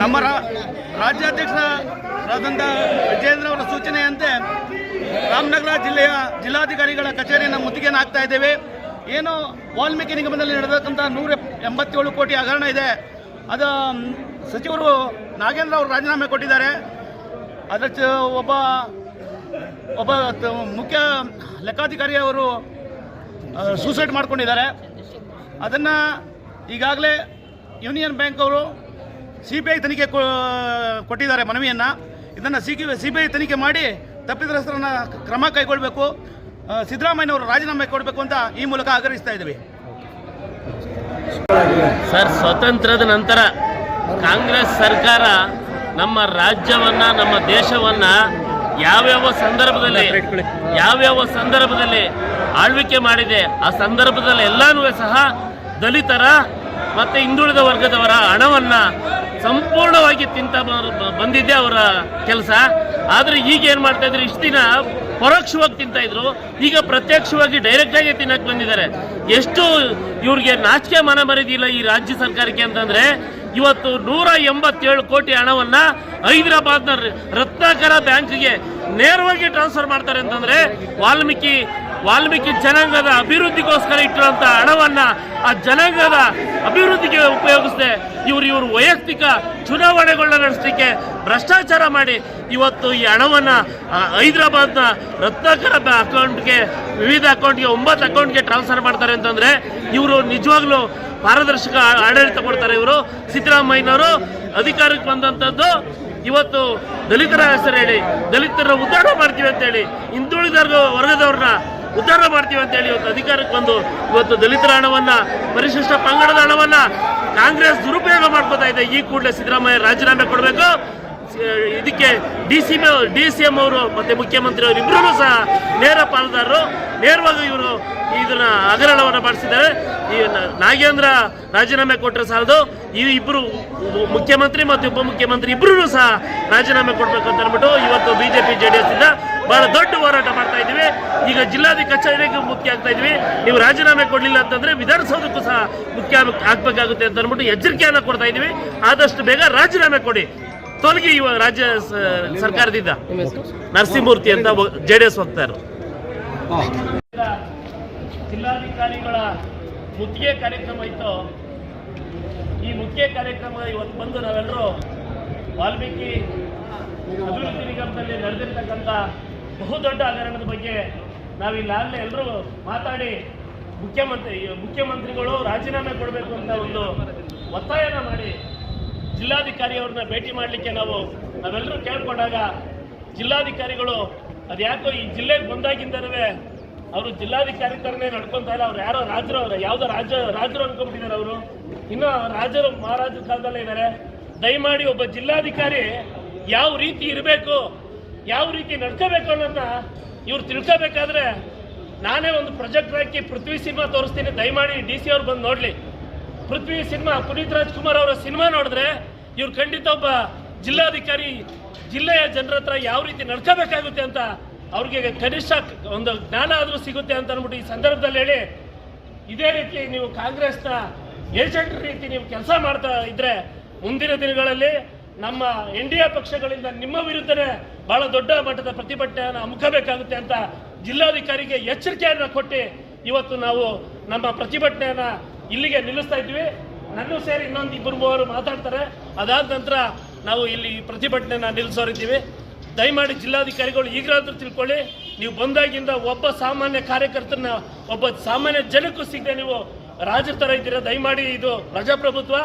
ನಮ್ಮ ರಾಜ್ಯಾಧ್ಯಕ್ಷರಾದಂಥ ವಿಜೇಂದ್ರ ಅವರ ಸೂಚನೆಯಂತೆ ರಾಮನಗರ ಜಿಲ್ಲೆಯ ಜಿಲ್ಲಾಧಿಕಾರಿಗಳ ಕಚೇರಿಯನ್ನು ಮುತ್ತಿಗೆಯನ್ನು ಹಾಕ್ತಾ ಇದ್ದೇವೆ. ಏನು ವಾಲ್ಮೀಕಿ ನಿಗಮದಲ್ಲಿ ನಡೆದಕ್ಕಂಥ ನೂರ ಎಂಬತ್ತೇಳು ಕೋಟಿ ಹಗರಣ ಇದೆ. ಅದು ಸಚಿವರು ನಾಗೇಂದ್ರ ಅವರು ರಾಜೀನಾಮೆ ಕೊಟ್ಟಿದ್ದಾರೆ. ಅದರ ಒಬ್ಬ ಒಬ್ಬ ಮುಖ್ಯ ಲೆಕ್ಕಾಧಿಕಾರಿಯವರು ಸೂಸೈಡ್ ಮಾಡ್ಕೊಂಡಿದ್ದಾರೆ. ಅದನ್ನು ಈಗಾಗಲೇ ಯೂನಿಯನ್ ಬ್ಯಾಂಕ್ ಅವರು ಸಿ ಬಿ ಐ ತನಿಖೆ ಕೊಟ್ಟಿದ್ದಾರೆ ಮನವಿಯನ್ನು. ಇದನ್ನು ಸಿ ಸಿ ಬಿ ಐ ತನಿಖೆ ಮಾಡಿ ತಪ್ಪಿತಸ್ಥರನ್ನ ಕ್ರಮ ಕೈಗೊಳ್ಳಬೇಕು ಸಿದ್ದರಾಮಯ್ಯನವರು ರಾಜೀನಾಮೆ ಕೊಡಬೇಕು ಅಂತ ಈ ಮೂಲಕ ಆಗ್ರಹಿಸ್ತಾ ಇದ್ದೀವಿ. ಸರ್ ಸ್ವತಂತ್ರದ ನಂತರ ಕಾಂಗ್ರೆಸ್ ಸರ್ಕಾರ ನಮ್ಮ ರಾಜ್ಯವನ್ನ, ನಮ್ಮ ದೇಶವನ್ನ ಯಾವ್ಯಾವ ಸಂದರ್ಭದಲ್ಲಿ ಯಾವ್ಯಾವ ಸಂದರ್ಭದಲ್ಲಿ ಆಳ್ವಿಕೆ ಮಾಡಿದೆ, ಆ ಸಂದರ್ಭದಲ್ಲಿ ಎಲ್ಲಾನು ಸಹ ದಲಿತರ ಮತ್ತು ಹಿಂದುಳಿದ ವರ್ಗದವರ ಹಣವನ್ನ ಸಂಪೂರ್ಣವಾಗಿ ತಿಂತ ಬಂದಿದ್ದೆ ಅವರ ಕೆಲಸ. ಆದರೆ ಈಗ ಏನು ಮಾಡ್ತಾ ಇದ್ರು? ಇಷ್ಟು ದಿನ ಪರೋಕ್ಷವಾಗಿ ತಿಂತಾ ಇದ್ರು. ಈಗ ಪ್ರತ್ಯಕ್ಷವಾಗಿ ಡೈರೆಕ್ಟ್ ಆಗಿ ತಿನ್ನಕ್ಕೆ ಬಂದಿದ್ದಾರೆ. ಎಷ್ಟು ಇವ್ರಿಗೆ ನಾಚಿಕೆ ಮನ ಮರಿದಿಲ್ಲ ಈ ರಾಜ್ಯ ಸರ್ಕಾರಕ್ಕೆ ಅಂತಂದ್ರೆ, ಇವತ್ತು ನೂರ ಎಂಬತ್ತೇಳು ಕೋಟಿ ಹಣವನ್ನ ಹೈದರಾಬಾದ್ನ ರತ್ನಾಕರ ಬ್ಯಾಂಕ್ಗೆ ನೇರವಾಗಿ ಟ್ರಾನ್ಸ್ಫರ್ ಮಾಡ್ತಾರೆ ಅಂತಂದ್ರೆ, ವಾಲ್ಮೀಕಿ ವಾಲ್ಮೀಕಿ ಜನಾಂಗದ ಅಭಿವೃದ್ಧಿಗೋಸ್ಕರ ಇಟ್ಟಿರುವಂತಹ ಹಣವನ್ನ ಆ ಜನಾಂಗದ ಅಭಿವೃದ್ಧಿಗೆ ಉಪಯೋಗಿಸದೆ ಇವರು ಇವರು ವೈಯಕ್ತಿಕ ಚುನಾವಣೆಗಳನ್ನ ನಡೆಸಲಿಕ್ಕೆ ಭ್ರಷ್ಟಾಚಾರ ಮಾಡಿ ಇವತ್ತು ಈ ಹಣವನ್ನು ಹೈದರಾಬಾದ್ನ ರತ್ನಾಕರ ಅಕೌಂಟ್ಗೆ, ವಿವಿಧ ಅಕೌಂಟ್ಗೆ, ಒಂಬತ್ತು ಅಕೌಂಟ್ಗೆ ಟ್ರಾನ್ಸ್ಫರ್ ಮಾಡ್ತಾರೆ ಅಂತಂದರೆ ಇವರು ನಿಜವಾಗ್ಲೂ ಪಾರದರ್ಶಕ ಆಡಳಿತ ಕೊಡ್ತಾರೆ ಇವರು. ಸಿದ್ದರಾಮಯ್ಯನವರು ಅಧಿಕಾರಕ್ಕೆ ಬಂದಂಥದ್ದು ಇವತ್ತು ದಲಿತರ ಹೆಸರು ಹೇಳಿ ದಲಿತರ ಉದ್ದಾರ ಮಾಡ್ತೀವಿ ಅಂತೇಳಿ ಹಿಂದುಳಿದ ವರ್ಗದವ್ರನ್ನ ಉದ್ಧಾರ ಮಾಡ್ತೀವಿ ಅಂತೇಳಿ ಇವತ್ತು ಅಧಿಕಾರಕ್ಕೆ ಬಂದು ಇವತ್ತು ದಲಿತರ ಹಣವನ್ನ, ಪರಿಶಿಷ್ಟ ಪಂಗಡದ ಹಣವನ್ನ ಕಾಂಗ್ರೆಸ್ ದುರುಪಯೋಗ ಮಾಡ್ಕೋತಾ ಇದೆ. ಈ ಕೂಡಲೇ ಸಿದ್ದರಾಮಯ್ಯ ರಾಜೀನಾಮೆ ಕೊಡಬೇಕು. ಇದಕ್ಕೆ D C D C M ಅವರು ಮತ್ತು ಮುಖ್ಯಮಂತ್ರಿ ಅವರು ಇಬ್ಬರೂ ಸಹ ನೇರ ಪಾಲುದಾರರು. ನೇರವಾಗಿ ಇವರು ಇದನ್ನ ಹಗರಣವನ್ನು ಮಾಡಿಸಿದ್ದಾರೆ. ಈ ನಾಗೇಂದ್ರ ರಾಜೀನಾಮೆ ಕೊಟ್ಟರೆ ಸಾಲದು. ಈ ಇಬ್ಬರು ಮುಖ್ಯಮಂತ್ರಿ ಮತ್ತು ಉಪಮುಖ್ಯಮಂತ್ರಿ ಇಬ್ಬರೂ ಸಹ ರಾಜೀನಾಮೆ ಕೊಡಬೇಕು ಅಂತ ಅಂದ್ಬಿಟ್ಟು ಇವತ್ತು B J P D S ಇಂದ ಬಹಳ ದೊಡ್ಡ ಹೋರಾಟ ಮಾಡ್ತಾ ಇದ್ದೀವಿ. ಈಗ ಜಿಲ್ಲಾಧಿಕಾರಿ ಕಚೇರಿಗೆ ಮುಖ್ಯ ಆಗ್ತಾ ಇದ್ದೀವಿ. ನೀವು ರಾಜೀನಾಮೆ ಕೊಡಲಿಲ್ಲ ಅಂತಂದರೆ ವಿಧಾನಸೌಧಕ್ಕೂ ಸಹ ಮುಖ್ಯ ಆಗ್ಬೇಕಾಗುತ್ತೆ ಅಂತ ಅಂದ್ಬಿಟ್ಟು ಎಚ್ಚರಿಕೆಯನ್ನು ಕೊಡ್ತಾ ಇದ್ದೀವಿ. ಆದಷ್ಟು ಬೇಗ ರಾಜೀನಾಮೆ ಕೊಡಿ. ತೊಲಗಿ ಇವಾಗ ರಾಜ್ಯ ಸ- ಸರ್ಕಾರದಿಂದ. ನರಸಿಂಹಮೂರ್ತಿ ಅಂತ ಜೆ ಡಿ ಎಸ್ ವಕ್ತಾರರು ಜಿಲ್ಲಾಧಿಕಾರಿಗಳ ಮುತ್ತಿಗೆ ಕಾರ್ಯಕ್ರಮ ಇತ್ತು. ಈ ಮುಖ್ಯ ಕಾರ್ಯಕ್ರಮ ಇವತ್ತು ಬಂದು ನಾವೆಲ್ಲರೂ ವಾಲ್ಮೀಕಿ ಅಭಿವೃದ್ಧಿ ನಿಗಮದಲ್ಲಿ ನಡೆದಿರ್ತಕ್ಕಂಥ ಬಹುದೊಡ್ಡ ಹಗರಣದ ಬಗ್ಗೆ ನಾವಿಲ್ಲಾಗಲೇ ಎಲ್ಲರೂ ಮಾತಾಡಿ ಮುಖ್ಯಮಂತ್ರಿ ಮುಖ್ಯಮಂತ್ರಿಗಳು ರಾಜೀನಾಮೆ ಕೊಡಬೇಕು ಅಂತ ಒಂದು ಒತ್ತಾಯನ ಮಾಡಿ ಜಿಲ್ಲಾಧಿಕಾರಿ ಅವ್ರನ್ನ ಭೇಟಿ ಮಾಡಲಿಕ್ಕೆ ನಾವು ನಾವೆಲ್ಲರೂ ಕೇಳ್ಕೊಂಡಾಗ ಜಿಲ್ಲಾಧಿಕಾರಿಗಳು, ಅದ್ಯಾಕೋ ಈ ಜಿಲ್ಲೆಗೆ ಬಂದಾಗಿಂದನೂ ಅವರು ಜಿಲ್ಲಾಧಿಕಾರಿ ಥರನೇ ನಡ್ಕೊತಾ ಇಲ್ಲ. ಅವ್ರು ಯಾರೋ ರಾಜರು ಅವ್ರ. ಯಾವುದೋ ರಾಜ, ರಾಜರು ಅನ್ಕೊಂಡ್ಬಿಟ್ಟಿದ್ದಾರೆ ಅವರು. ಇನ್ನೂ ರಾಜರು, ಮಹಾರಾಜರ ಕಾಲದಲ್ಲೇ ಇದ್ದಾರೆ ದಯಮಾಡಿ ಒಬ್ಬ ಜಿಲ್ಲಾಧಿಕಾರಿ ಯಾವ ರೀತಿ ಇರಬೇಕು, ಯಾವ ರೀತಿ ನಡ್ಕೋಬೇಕು ಅನ್ನೋದನ್ನ ಇವ್ರು ತಿಳ್ಕೋಬೇಕಾದ್ರೆ ನಾನೇ ಒಂದು ಪ್ರಾಜೆಕ್ಟ್ ಹಾಕಿ ಪೃಥ್ವಿ ಸಿನಿಮಾ ತೋರಿಸ್ತೀನಿ. ದಯಮಾಡಿ ಡಿ ಸಿ ಅವ್ರು ಬಂದು ನೋಡ್ಲಿ. ಪೃಥ್ವಿ ಸಿನಿಮಾ, ಪುನೀತ್ ರಾಜ್ಕುಮಾರ್ ಅವರ ಸಿನಿಮಾ ನೋಡಿದ್ರೆ ಇವ್ರು ಖಂಡಿತ ಒಬ್ಬ ಜಿಲ್ಲಾಧಿಕಾರಿ, ಜಿಲ್ಲೆಯ ಜನರ ಹತ್ರ ಯಾವ ರೀತಿ ನಡ್ಕೋಬೇಕಾಗುತ್ತೆ ಅಂತ ಅವ್ರಿಗೆ ಕನಿಷ್ಠ ಒಂದು ಜ್ಞಾನ ಆದರೂ ಸಿಗುತ್ತೆ ಅಂತ ಅಂದ್ಬಿಟ್ಟು ಈ ಸಂದರ್ಭದಲ್ಲಿ ಹೇಳಿ, ಇದೇ ರೀತಿ ನೀವು ಕಾಂಗ್ರೆಸ್ನ ಏಜೆಂಟ್ ರೀತಿ ನೀವು ಕೆಲಸ ಮಾಡ್ತಾ ಇದ್ರೆ, ಮುಂದಿನ ದಿನಗಳಲ್ಲಿ ನಮ್ಮ ಎನ್ ಡಿ ಎ ಪಕ್ಷಗಳಿಂದ ನಿಮ್ಮ ವಿರುದ್ಧನೇ ಬಹಳ ದೊಡ್ಡ ಮಟ್ಟದ ಪ್ರತಿಭಟನೆಯನ್ನು ಹಮ್ಮಿಕಬೇಕಾಗುತ್ತೆ ಅಂತ ಜಿಲ್ಲಾಧಿಕಾರಿಗೆ ಎಚ್ಚರಿಕೆಯನ್ನು ಕೊಟ್ಟು ಇವತ್ತು ನಾವು ನಮ್ಮ ಪ್ರತಿಭಟನೆಯನ್ನ ಇಲ್ಲಿಗೆ ನಿಲ್ಲಿಸ್ತಾ ಇದ್ವಿ ನನ್ನೂ ಸೇರಿ ಇನ್ನೊಂದು ಇಬ್ಬರು ಮೂವರು ಮಾತಾಡ್ತಾರೆ. ಅದಾದ ನಂತರ ನಾವು ಇಲ್ಲಿ ಪ್ರತಿಭಟನೆನ ನಿಲ್ಲಿಸೋರಿದ್ದೀವಿ ದಯಮಾಡಿ ಜಿಲ್ಲಾಧಿಕಾರಿಗಳು ಈಗಲಾದರೂ ತಿಳ್ಕೊಳ್ಳಿ. ನೀವು ಬಂದಾಗಿಂದ ಒಬ್ಬ ಸಾಮಾನ್ಯ ಕಾರ್ಯಕರ್ತನ, ಒಬ್ಬ ಸಾಮಾನ್ಯ ಜನಕ್ಕೂ ಸಿಗದೆ ನೀವು ರಾಜರ ಥರ ಇದ್ದೀರಾ? ದಯಮಾಡಿ ಇದು ಪ್ರಜಾಪ್ರಭುತ್ವ.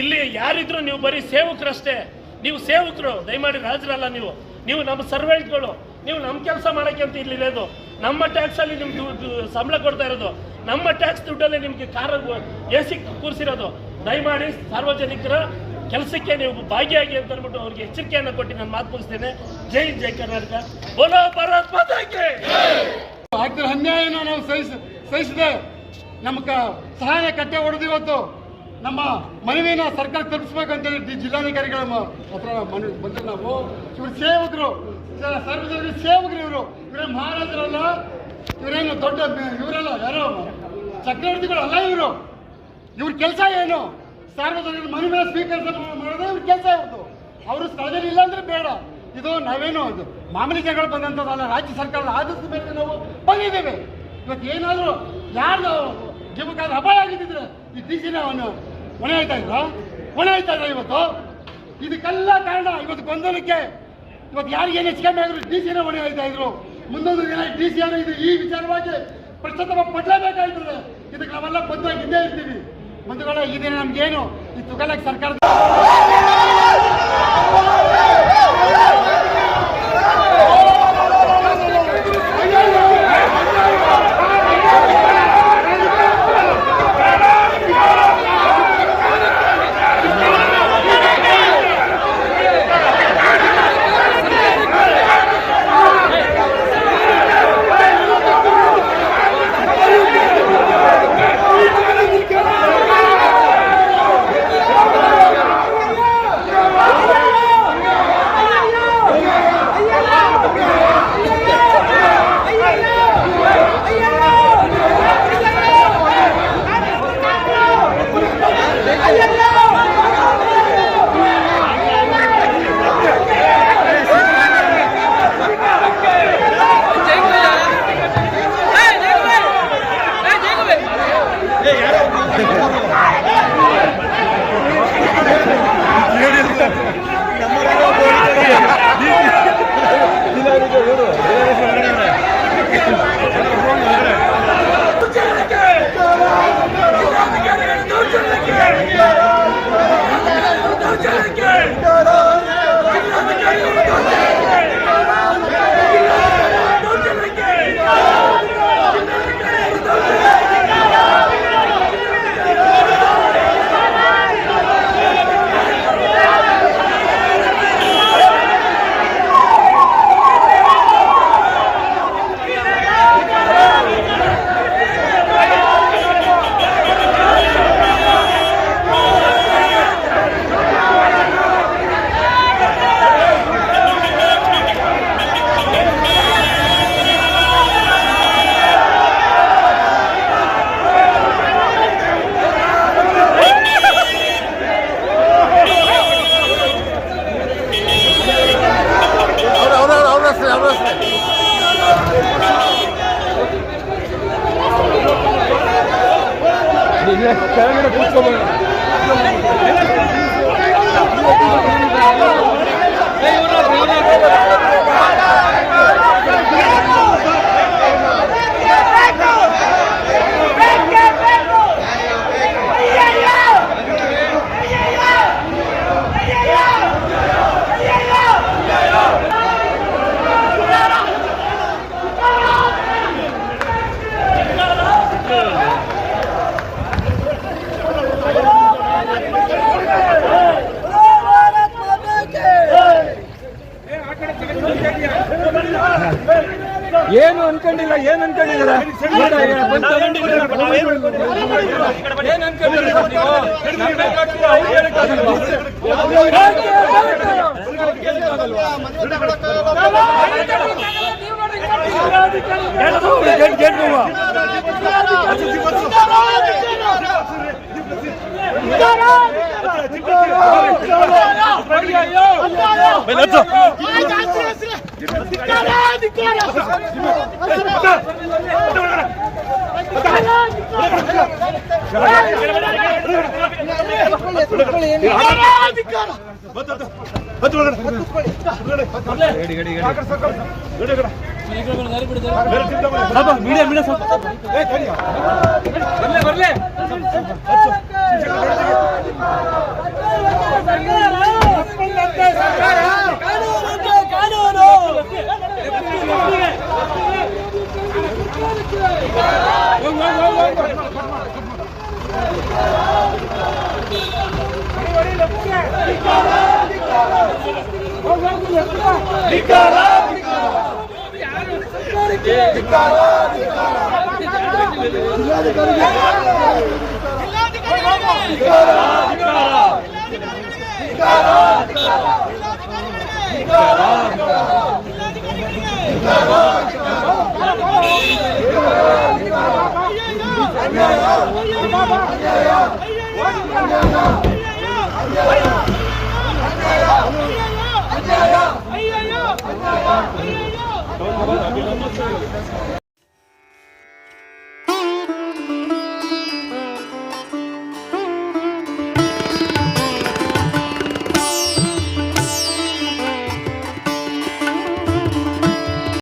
ಇಲ್ಲಿ ಯಾರಿದ್ರು ನೀವು ಬರೀ ಸೇವಕರಷ್ಟೇ. ನೀವು ಸೇವಕರು, ದಯಮಾಡಿ ರಾಜರಲ್ಲ ನೀವು. ನೀವು ನಮ್ಮ ಸರ್ವೆಂಟ್ಗಳು ನೀವು ನಮ್ಮ ಕೆಲಸ ಮಾಡೋಕ್ಕೆ ಅಂತ ಇರೋದು. ನಮ್ಮ ಟ್ಯಾಕ್ಸಲ್ಲಿ ನಿಮ್ಗೆ ಸಂಬಳ ಕೊಡ್ತಾ ಇರೋದು. ನಮ್ಮ ಟ್ಯಾಕ್ಸ್ ದುಡ್ಡಲ್ಲಿ ನಿಮಗೆ ಕಾರ ಎ ಸಿ ಕೂರಿಸಿರೋದು. ದಯಮಾಡಿ ಸಾರ್ವಜನಿಕರ ಕೆಲಸಕ್ಕೆ ನೀವು ಭಾಗಿಯಾಗಿ ಅಂತ ಅಂದ್ಬಿಟ್ಟು ಅವ್ರಿಗೆ ಎಚ್ಚರಿಕೆಯನ್ನು ಕೊಟ್ಟು ನಾನು ಮಾತು ಮುಗಿಸ್ತೇನೆ. ಜೈ ಜೈ ಕರ್ನಾಟಕ. ಬೋಲೋ ಭಾರತ್ ಅನ್ಯಾಯನ ನಾವು ಸಹಿಸ, ಸಹಿಸಿದೆ ನಮ್ಗೆ ಸಹಾಯ ಕಟ್ಟೆ ಹೊಡೆದು ಇವತ್ತು ನಮ್ಮ ಮನವಿನ ಸರ್ಕಾರ ತಲುಪಿಸ್ಬೇಕಂತೇಳಿ ಜಿಲ್ಲಾಧಿಕಾರಿಗಳ ಹತ್ರ ಬಂದ್ರೆ ನಾವು ಇವರು ಸೇವಕರು. ಸರ್ವಜನಿಕ ಸೇವಕರು ಇವರು. ಇವರೇ ಮಹಾರಾಜರಲ್ಲ, ಇವರೇನು ದೊಡ್ಡ ಇವರಲ್ಲ, ಯಾರೋ ಚಕ್ರವರ್ತಿಗಳು ಅಲ್ಲ ಇವರು. ಇವ್ರ ಕೆಲಸ ಏನು? ಸಾರ್ವಜನಿಕರ ಮೇಲೆ ಸ್ಪೀಕರ್ ಮಾಡೋದೇ ಇವ್ರ ಕೆಲಸ ಇವ್ರದ್ದು ಅವರು ಸ್ಥಳದಲ್ಲಿ ಇಲ್ಲ ಅಂದ್ರೆ ಬೇಡ. ಇದು ನಾವೇನು ಅದು ಮಾಮೂಲಿ ಜಗಳ ಬಂದಂಥದ್ದಲ್ಲ ರಾಜ್ಯ ಸರ್ಕಾರದ ಆದಷ್ಟು ಮೇಲೆ ನಾವು ಬಂದಿದ್ದೇವೆ. ಇವತ್ತು ಏನಾದರೂ ಯಾರು ಜೀವಕ್ಕಾದ ಅಪಾಯ ಆಗಿದ್ದಿದ್ರೆ ಈ ಡಿ ಸಿನ ಅವನು ಹೊಣೆ ಆಯ್ತಾ ಇದ್ರು ಹೊಣೆ ಆಯ್ತಾ ಇದ್ರ ಇವತ್ತು? ಇದಕ್ಕೆಲ್ಲ ಕಾರಣ ಇವತ್ತು ಗೊಂದಲಕ್ಕೆ ಇವತ್ತು ಯಾರಿಗೆ ಏನು ಹೆಚ್ಚು ಕಮ್ಮಿ ಆದ್ರು ಡಿ ಸಿನ ಹೊಣೆ ಆಯ್ತಾ ಇದ್ರು. ಮುಂದೊಂದು ದಿನ ಡಿ ಸಿ ಇದು ಈ ವಿಚಾರವಾಗಿ ಪ್ರಸ್ತುತ ಪಡಲೇಬೇಕಾಯ್ತದೆ. ಇದಕ್ಕೆ ನಾವೆಲ್ಲ ಹಿಂದೆ ಇರ್ತೀವಿ. ಬಂಧುಗಳ ಈ ದಿನ ನಮ್ಗೇನು ಈ ತುಗಲಕ್ ಸರ್ಕಾರದ ಏನ್ ಅನ್ಕೊಂಡಿದ್ದೀರ ನೀವು? みんなもつらいです。